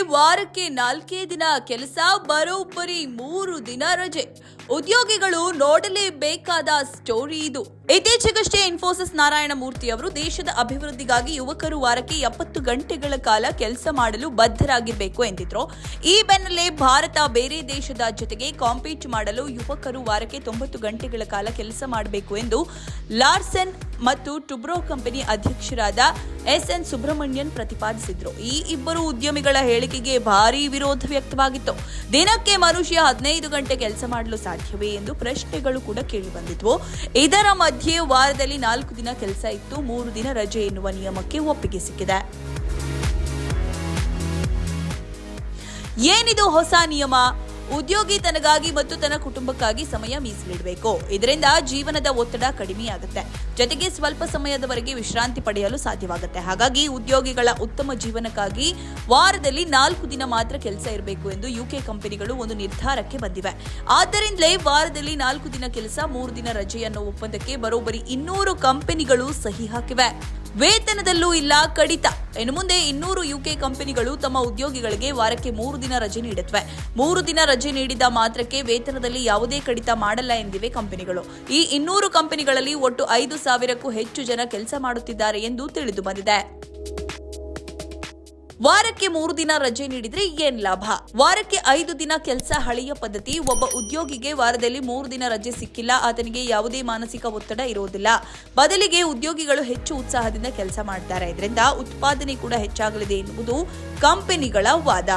ವಾರಕ್ಕೆ ನಾಲ್ಕೇ ದಿನ ಕೆಲಸ, ಬರೋಬ್ಬರಿ ಮೂರು ದಿನ ರಜೆ. ಉದ್ಯೋಗಿಗಳು ನೋಡಲೇಬೇಕಾದ ಸ್ಟೋರಿ ಇದು. ಇತ್ತೀಚೆಗಷ್ಟೇ ಇನ್ಫೋಸಿಸ್ ನಾರಾಯಣ ಮೂರ್ತಿ ಅವರು ದೇಶದ ಅಭಿವೃದ್ಧಿಗಾಗಿ ಯುವಕರು ವಾರಕ್ಕೆ ಎಪ್ಪತ್ತು ಗಂಟೆಗಳ ಕಾಲ ಕೆಲಸ ಮಾಡಲು ಬದ್ಧರಾಗಿರಬೇಕು ಎಂದಿದ್ರು. ಈ ಬೆನ್ನಲ್ಲೇ ಭಾರತ ಬೇರೆ ದೇಶದ ಜೊತೆಗೆ ಕಾಂಪೀಟ್ ಮಾಡಲು ಯುವಕರು ವಾರಕ್ಕೆ ತೊಂಬತ್ತು ಗಂಟೆಗಳ ಕಾಲ ಕೆಲಸ ಮಾಡಬೇಕು ಎಂದು ಲಾರ್ಸನ್ ಮತ್ತು ಟುಬ್ರೋ ಕಂಪನಿ ಅಧ್ಯಕ್ಷರಾದ ಎಸ್ ಎನ್ ಸುಬ್ರಹ್ಮಣ್ಯನ್ ಪ್ರತಿಪಾದಿಸಿದ್ರು. ಈ ಇಬ್ಬರು ಉದ್ಯಮಿಗಳ ಹೇಳಿಕೆಗೆ ಭಾರೀ ವಿರೋಧ ವ್ಯಕ್ತವಾಗಿತ್ತು. ದಿನಕ್ಕೆ ಮನುಷ್ಯ ಹದಿನೈದು ಗಂಟೆ ಕೆಲಸ ಮಾಡಲು ಸಾಧ್ಯವೇ ಎಂದು ಪ್ರಶ್ನೆಗಳು ಕೂಡ ಕೇಳಿಬಂದಿದ್ವು ಇದರ ಮಧ್ಯೆ ವಾರದಲ್ಲಿ ನಾಲ್ಕು ದಿನ ಕೆಲಸ ಇತ್ತು. ಮೂರು ದಿನ ರಜೆ ಎನ್ನುವ ನಿಯಮಕ್ಕೆ ಒಪ್ಪಿಗೆ ಸಿಕ್ಕಿದೆ. ಏನಿದು ಹೊಸ ನಿಯಮ? ಉದ್ಯೋಗಿ ತನಗಾಗಿ ಮತ್ತು ತನ್ನ ಕುಟುಂಬಕ್ಕಾಗಿ ಸಮಯ ಮೀಸಲಿಡಬೇಕು. ಇದರಿಂದ ಜೀವನದ ಒತ್ತಡ ಕಡಿಮೆಯಾಗುತ್ತೆ. ಜೊತೆಗೆ ಸ್ವಲ್ಪ ಸಮಯದವರೆಗೆ ವಿಶ್ರಾಂತಿ ಪಡೆಯಲು ಸಾಧ್ಯವಾಗುತ್ತೆ. ಹಾಗಾಗಿ ಉದ್ಯೋಗಿಗಳ ಉತ್ತಮ ಜೀವನಕ್ಕಾಗಿ ವಾರದಲ್ಲಿ ನಾಲ್ಕು ದಿನ ಮಾತ್ರ ಕೆಲಸ ಇರಬೇಕು ಎಂದು ಯುಕೆ ಕಂಪನಿಗಳು ಒಂದು ನಿರ್ಧಾರಕ್ಕೆ ಬಂದಿವೆ. ಆದ್ದರಿಂದಲೇ ವಾರದಲ್ಲಿ ನಾಲ್ಕು ದಿನ ಕೆಲಸ, ಮೂರು ದಿನ ರಜೆ ಅನ್ನೋ ಒಪ್ಪಂದಕ್ಕೆ ಬರೋಬ್ಬರಿ ಇನ್ನೂರು ಕಂಪನಿಗಳು ಸಹಿ ಹಾಕಿವೆ. ವೇತನದಲ್ಲೂ ಇಲ್ಲ, ಕಡಿತ. ಇನ್ನು ಮುಂದೆ ಇನ್ನೂರು ಯುಕೆ ಕಂಪನಿಗಳು ತಮ್ಮ ಉದ್ಯೋಗಿಗಳಿಗೆ ವಾರಕ್ಕೆ ಮೂರು ದಿನ ರಜೆ ನೀಡುತ್ತವೆ. ಮೂರು ದಿನ ರಜೆ ನೀಡಿದ ಮಾತ್ರಕ್ಕೆ ವೇತನದಲ್ಲಿ ಯಾವುದೇ ಕಡಿತ ಮಾಡಲ್ಲ ಎಂದಿವೆ ಕಂಪನಿಗಳು. ಈ ಇನ್ನೂರು ಕಂಪನಿಗಳಲ್ಲಿ ಒಟ್ಟು ಐದು ಸಾವಿರಕ್ಕೂ ಹೆಚ್ಚು ಜನ ಕೆಲಸ ಮಾಡುತ್ತಿದ್ದಾರೆ ಎಂದು ತಿಳಿದು ಬಂದಿದೆ. ವಾರಕ್ಕೆ ಮೂರು ದಿನ ರಜೆ ನೀಡಿದ್ರೆ ಏನ್ ಲಾಭ? ವಾರಕ್ಕೆ ಐದು ದಿನ ಕೆಲಸ ಹಳೆಯ ಪದ್ಧತಿ, ಒಬ್ಬ ಉದ್ಯೋಗಿಗೆ ವಾರದಲ್ಲಿ ಮೂರು ದಿನ ರಜೆ ಸಿಕ್ಕಿಲ್ಲ, ಆತನಿಗೆ ಯಾವುದೇ ಮಾನಸಿಕ ಒತ್ತಡ ಇರುವುದಿಲ್ಲ. ಬದಲಿಗೆ ಉದ್ಯೋಗಿಗಳು ಹೆಚ್ಚು ಉತ್ಸಾಹದಿಂದ ಕೆಲಸ ಮಾಡ್ತಾರೆ. ಇದರಿಂದ ಉತ್ಪಾದನೆ ಕೂಡ ಹೆಚ್ಚಾಗಲಿದೆ ಎನ್ನುವುದು ಕಂಪನಿಗಳ ವಾದ.